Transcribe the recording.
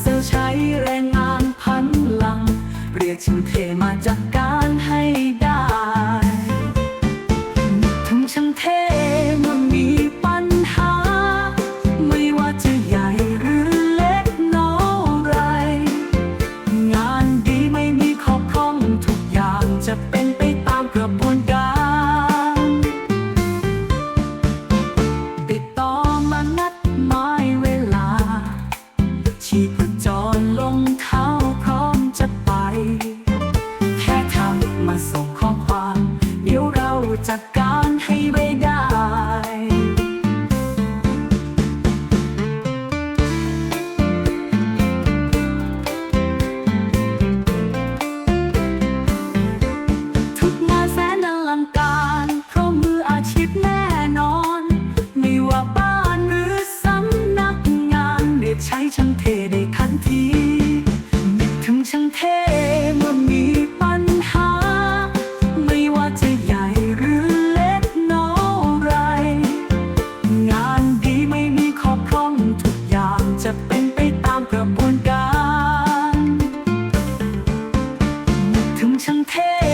เซลใช้แรงงานพันลัง เรียกชื่อเทมาจากการ จัดการให้ไม่ได้ทุกงานแสนอลังการเพราะมืออาชีพแน่นอน ไม่ว่าบ้านหรือสำนักงานเด็กใช้ฉันเท pain.